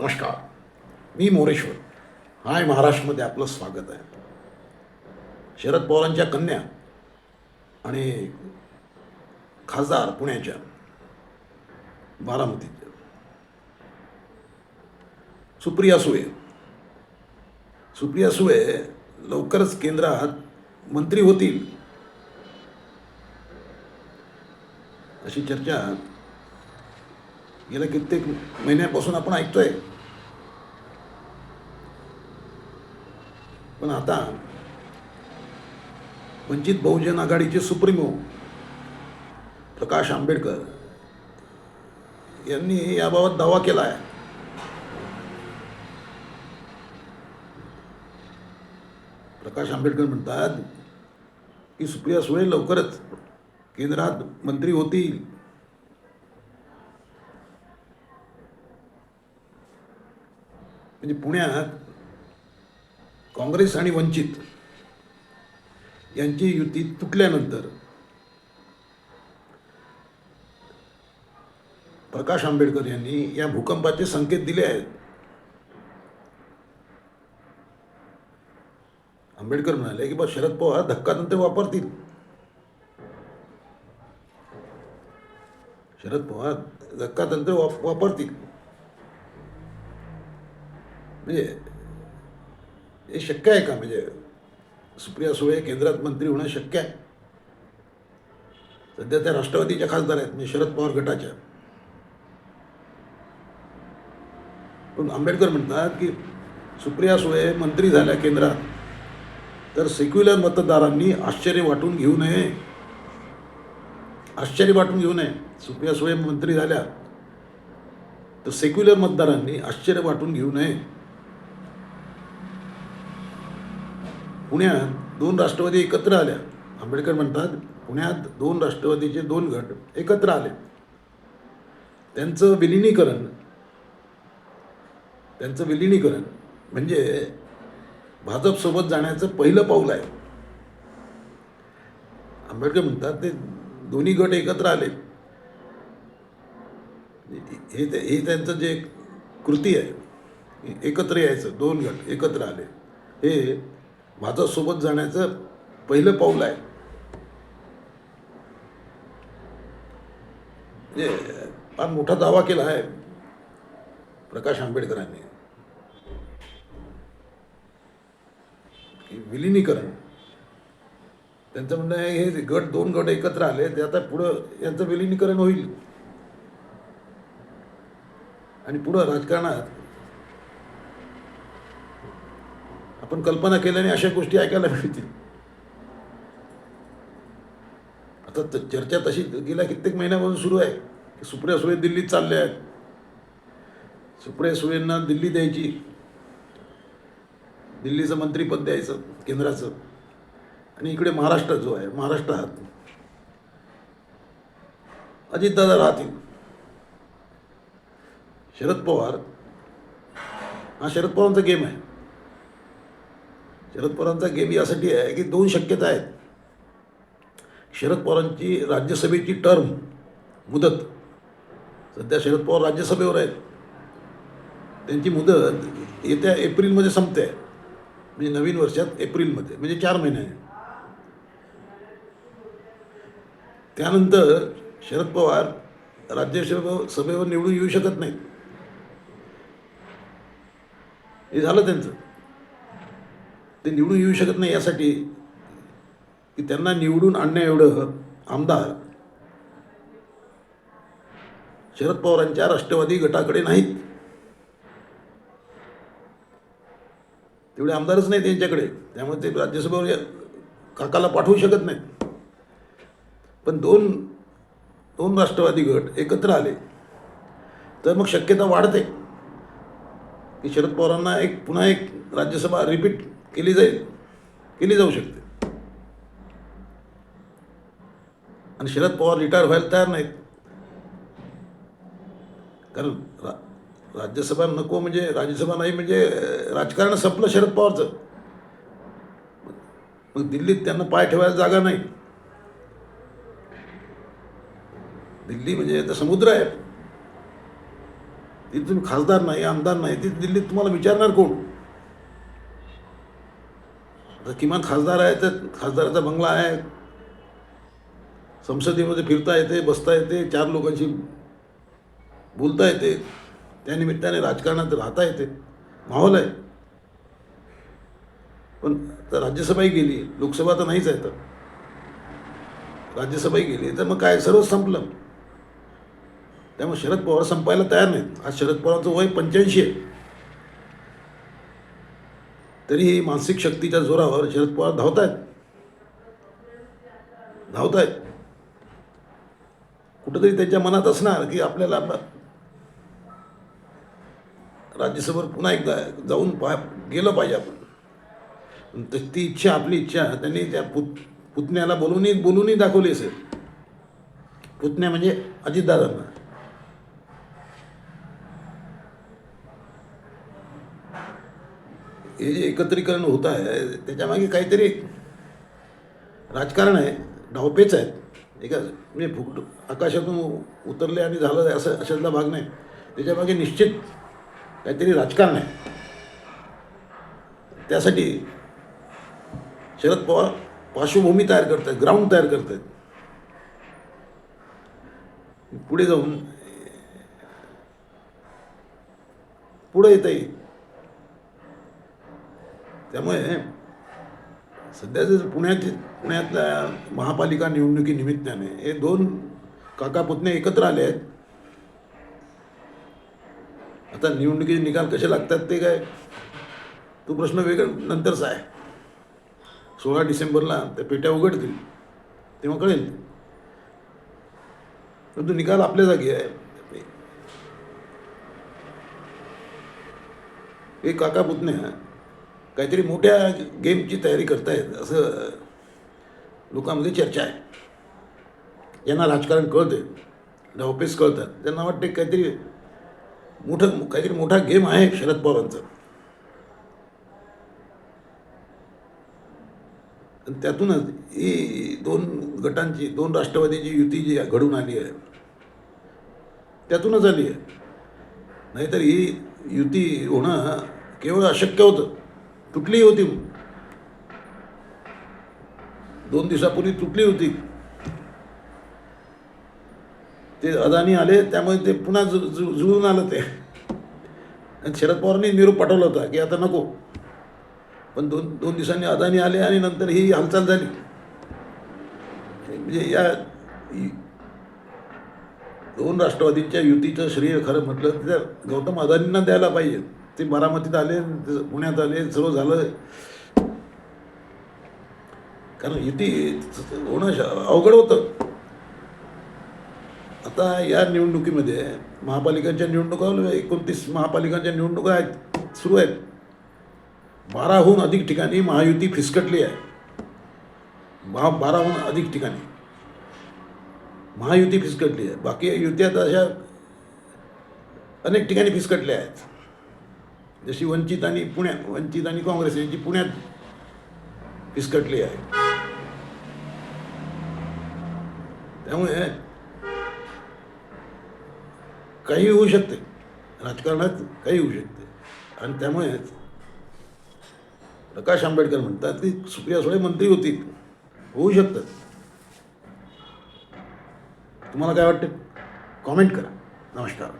नमस्कार. मी मोरेश्वर. हाय महाराष्ट्रामध्ये आपलं स्वागत आहे. शरद पवारांच्या कन्या आणि खासदार पुण्याच्या बारामतीच्या सुप्रिया सुळे. सुप्रिया सुळे लवकरच केंद्रात मंत्री होतील. अशी चर्चा गेल्या कित्येक महिन्यापासून आपण ऐकतोय. पण आता वंचित बहुजन आघाडीचे सुप्रीमो प्रकाश आंबेडकर यांनी याबाबत दावा केला आहे प्रकाश आंबेडकर म्हणतात की सुप्रिया सुळे लवकरच केंद्रात मंत्री होतील. म्हणजे पुण्यात काँग्रेस आणि वंचित यांची युती तुटल्यानंतर प्रकाश आंबेडकर यांनी या भूकंपाचे संकेत दिले आहेत. आंबेडकर म्हणाले की बा शरद पवार धक्कातंत्र वापरतील. शरद पवार धक्कातंत्र वाप वापरतील. म्हणजे हे शक्य आहे का? म्हणजे सुप्रिया सुळे केंद्रात मंत्री होणं शक्य आहे? सध्या त्या राष्ट्रवादीच्या खासदार आहेत म्हणजे शरद पवार गटाच्या. पण आंबेडकर म्हणतात की सुप्रिया सुळे मंत्री झाल्या केंद्रात तर सेक्युलर मतदारांनी आश्चर्य वाटून घेऊ नये. आश्चर्य वाटून घेऊ नये. सुप्रिया सुळे मंत्री झाल्या तर सेक्युलर मतदारांनी आश्चर्य वाटून घेऊ नये. पुण्यात दोन राष्ट्रवादी एकत्र आल्या. आंबेडकर म्हणतात पुण्यात दोन राष्ट्रवादीचे दोन गट एकत्र आले. त्यांचं विलिनीकरण त्यांचं विलिनीकरण म्हणजे भाजपसोबत जाण्याचं पहिलं पाऊल आहे. आंबेडकर म्हणतात ते दोन्ही गट एकत्र आले. हे हे त्यांचं जे कृती आहे एकत्र यायचं दोन गट एकत्र आले. हे माझ्यासोबत जाण्याचं पहिलं पाऊल आहे. म्हणजे फार मोठा दावा केला आहे प्रकाश आंबेडकरांनी. विलिनीकरण. त्यांचं म्हणणं आहे हे गट दोन गट एकत्र आले ते आता पुढं यांचं विलिनीकरण होईल. आणि पुढं राजकारणात आपण कल्पना केल्याने अशा गोष्टी ऐकायला मिळतील. आता चर्चा तशी गेल्या कित्येक महिन्यापासून सुरू आहे. की सुप्रिया सुळे दिल्लीत चालले आहेत. सुप्रिया सुळेंना दिल्ली द्यायची. दिल्लीचं मंत्रीपद द्यायचं केंद्राचं. आणि इकडे महाराष्ट्र जो आहे महाराष्ट्र महाराष्ट्रात अजितदादा राहतील. शरद पवार हा शरद पवारांचा गेम आहे. शरद पवारांचा गेम यासाठी आहे की दोन शक्यता आहेत. शरद पवारांची राज्यसभेची टर्म मुदत. सध्या शरद पवार राज्यसभेवर आहेत. त्यांची मुदत येत्या एप्रिलमध्ये संपते. म्हणजे नवीन वर्षात एप्रिलमध्ये म्हणजे चार महिने. आहे त्यानंतर शरद पवार राज्यसभा सभेवर निवडून येऊ शकत नाहीत. हे झालं त्यांचं. ते निवडून येऊ शकत नाही यासाठी. की त्यांना निवडून आणण्या एवढं आमदार शरद पवारांच्या राष्ट्रवादी गटाकडे नाहीत. तेवढे आमदारच नाही त्यांच्याकडे त्यामुळे ते राज्यसभेवर काकाला पाठवू शकत नाहीत. पण दोन दोन राष्ट्रवादी गट एकत्र आले तर मग शक्यता वाढते. की शरद पवारांना एक पुन्हा एक राज्यसभा रिपीट केली जाईल. केली जाऊ शकते. आणि शरद पवार रिटायर व्हायला तयार नाहीत. कारण रा राज्यसभा नको म्हणजे राज्यसभा नाही म्हणजे राजकारण संपलं शरद पवारचं. मग दिल्लीत त्यांना पाय ठेवायला जागा नाही. दिल्ली म्हणजे आता समुद्र आहे. तिथे तुम्ही खासदार नाही आमदार नाही तिथे दिल्लीत तुम्हाला विचारणार कोण? आता किमान खासदार आहे तर खासदाराचा बंगला आहे. संसदेमध्ये फिरता येते बसता येते चार लोकांशी बोलता येते. त्या निमित्ताने राजकारणात राहता येते. माहोल आहे. पण तर राज्यसभाही गेली लोकसभा तर नाहीच आहे तर. राज्यसभाही गेली तर मग काय? सर्वच संपलं. त्यामुळे शरद पवार संपायला तयार नाहीत. आज शरद पवारचं वय पंच्याऐंशी आहे. तरीही मानसिक शक्तीच्या जोरावर शरद पवार धावत आहेत धावत आहेत कुठंतरी त्यांच्या मनात असणार की आपल्याला राज्यसभेवर पुन्हा एकदा जाऊन पा गेलं पाहिजे आपण. पण ती इच्छा आपली इच्छा त्यांनी त्या पुत पुतण्याला बोलूनही बोलूनही दाखवली असेल. पुतण्या म्हणजे अजितदादांना. हे जे एकत्रीकरण होत आहे त्याच्यामागे काहीतरी राजकारण आहे डावपेच आहेत. एका म्हणजे फुकट आकाशातून उतरले आणि झालं असं अशातला भाग नाही. त्याच्यामागे निश्चित काहीतरी राजकारण आहे. त्यासाठी शरद पवार पार्श्वभूमी तयार करत आहेत ग्राउंड तयार करत आहेत पुढे जाऊन पुढे येता येईल त्यामुळे सध्याचं पुण्याची पुण्यातल्या महापालिका निवडणुकीनिमित्ताने हे दोन काका पुतणे एकत्र आले आहेत. आता निवडणुकीचे निकाल कसे लागतात ते काय? तो प्रश्न वेगळ नंतरचा आहे. सोळा डिसेंबरला त्या पेट्या उघडतील तेव्हा कळेल. परंतु निकाल आपल्या जागी आहे. हे काका पुतणे काहीतरी मोठ्या गेमची तयारी करतायत असं लोकांमध्ये चर्चा आहे. ज्यांना राजकारण कळते डावपेस कळतात. त्यांना वाटते काहीतरी मोठं काहीतरी मोठा गेम आहे शरद पवारांचा. त्यातूनच ही दोन गटांची दोन राष्ट्रवादीची युती जी घडून आली आहे त्यातूनच आली आहे. नाहीतर ही युती होणं केवळ अशक्य होतं. तुटली होती. दोन दिवसापूर्वी तुटली होती. ते अदानी आले त्यामुळे ते पुन्हा जुळून आलं ते. आणि शरद पवारांनी निरोप पाठवला होता की आता नको. पण दोन दोन दिवसांनी अदानी आले आणि नंतर ही हालचाल झाली. म्हणजे या दोन राष्ट्रवादींच्या युतीचं श्रेय खरं म्हटलं तर गौतम अदानींना द्यायला पाहिजे. ते बारामतीत आले पुण्यात आले सर्व झालं. कारण युती होणं अवघड होतं. आता या निवडणुकीमध्ये महापालिकांच्या निवडणुका एकोणतीस महापालिकांच्या निवडणुका आहेत सुरू आहेत. बाराहून अधिक ठिकाणी महायुती फिसकटली आहे. महा बाराहून अधिक ठिकाणी महायुती फिसकटली आहे. बाकी युत्या तर अशा अनेक ठिकाणी फिसकटल्या आहेत. जशी वंचित आणि पुण्यात वंचित आणि काँग्रेस यांची पुण्यात फिसकटली आहे. त्यामुळे काही होऊ शकते. राजकारणात काही होऊ शकते. आणि त्यामुळे प्रकाश आंबेडकर म्हणतात की सुप्रिया सुळे मंत्री होती होऊ शकतात. तुम्हाला काय वाटतं? कॉमेंट करा. नमस्कार.